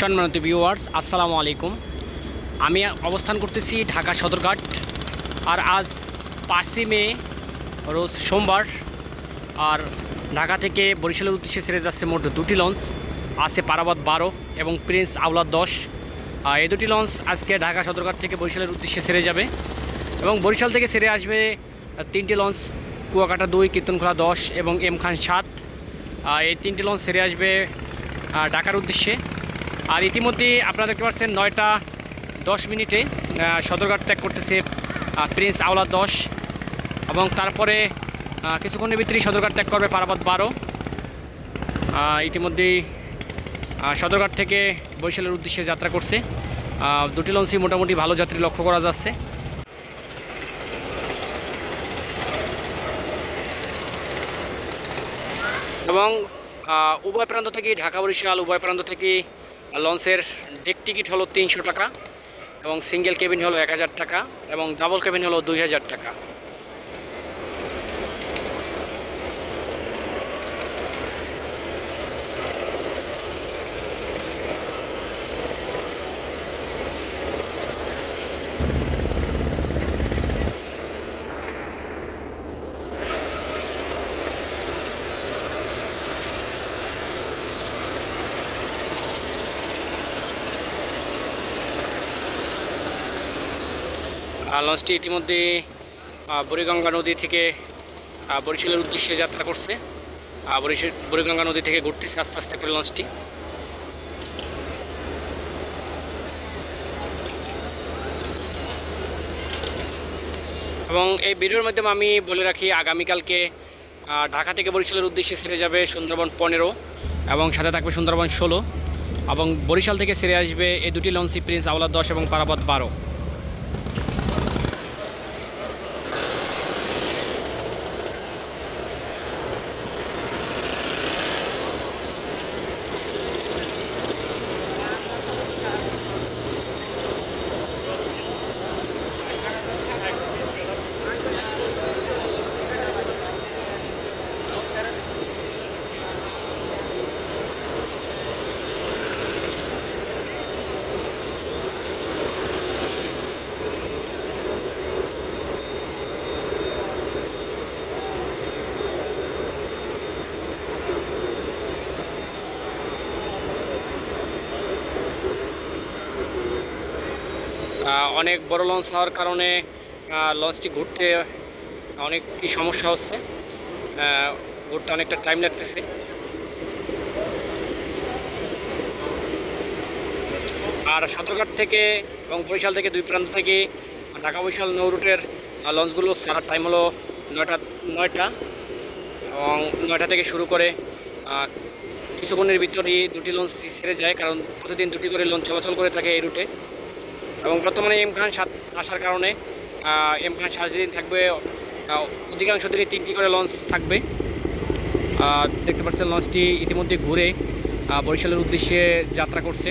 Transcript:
সম্মানিত ভিউয়ার্স আসসালামু আলাইকুম। আমি অবস্থান করতেছি ঢাকা সদরঘাট। আর আজ পাঁচই মে, রোজ সোমবার। আর ঢাকা থেকে বরিশালের উদ্দেশ্যে সেরে যাচ্ছে মোট দুটি লঞ্চ। আছে পারাবাদ বারো এবং প্রিন্স আওলাদ দশ। এই দুটি লঞ্চ আজকে ঢাকা সদরঘাট থেকে বরিশালের উদ্দেশ্যে সেরে যাবে। এবং বরিশাল থেকে সেরে আসবে তিনটি লঞ্চ, কুয়াকাটা দুই, কীর্তনখোলা দশ এবং এম খান সাত। এই তিনটি লঞ্চ সেরে আসবে ঢাকার উদ্দেশ্যে। আর ইতিমধ্যে আপনারা দেখতে পাচ্ছেন নয়টা দশ মিনিটে সদরঘাট ত্যাগ করতেছে প্রিন্স আওলা দশ এবং তারপরে কিছুক্ষণের ভিতরেই সদরঘাট ত্যাগ করবে পারাবাদ বারো। ইতিমধ্যেই সদরঘাট থেকে বরিশালের উদ্দেশ্যে যাত্রা করছে। দুটি লঞ্চই মোটামুটি ভালো যাত্রী লক্ষ্য করা যাচ্ছে। এবং উভয় প্রান্ত থেকে ঢাকা বরিশাল উভয় প্রান্ত থেকে লঞ্চের ডেক টিকিট হলো তিনশো টাকা এবং সিঙ্গেল কেবিন হলো এক হাজার টাকা এবং ডাবল কেবিন হলো দুই হাজার টাকা। লঞ্চটি ইতিমধ্যে বুড়িগঙ্গা নদী থেকে বরিশালের উদ্দেশ্যে যাত্রা করছে। বরিশাল, বুড়িগঙ্গা নদী থেকে ঘুরতেছে আস্তে আস্তে করে লঞ্চটি। এবং এই ভিডিওর মাধ্যমে আমি বলে রাখি, আগামীকালকে ঢাকা থেকে বরিশালের উদ্দেশ্যে ছেড়ে যাবে সুন্দরবন পনেরো এবং সাথে থাকবে সুন্দরবন ষোলো এবং বরিশাল থেকে ছেড়ে আসবে এই দুটি লঞ্চই প্রিন্স আওলা দশ এবং পারাবত বারো। অনেক বড় লঞ্চ হওয়ার কারণে লঞ্চটি ঘুরতে অনেক কি সমস্যা হচ্ছে। ঘুরতে অনেকটা টাইম লাগতেছে। আর সদরঘাট থেকে এবং বরিশাল থেকে দুই প্রান্ত থেকে ঢাকা বরিশাল নৌ রুটের লঞ্চগুলো ছাড়ার টাইম হলো নয়টা নয়টা এবং নয়টা থেকে শুরু করে কিছুক্ষণের ভিতরেই দুটি লঞ্চ ছেড়ে যায়, কারণ প্রতিদিন দুটি করে লঞ্চ চলাচল করে থাকে এই রুটে। এবং বর্তমানে এম খান সাত আসার কারণে এম খান সাত দিন থাকবে অধিকাংশ দিনই তিনটি করে লঞ্চ থাকবে। দেখতে পাচ্ছেন লঞ্চটি ইতিমধ্যে ঘুরে বরিশালের উদ্দেশ্যে যাত্রা করছে।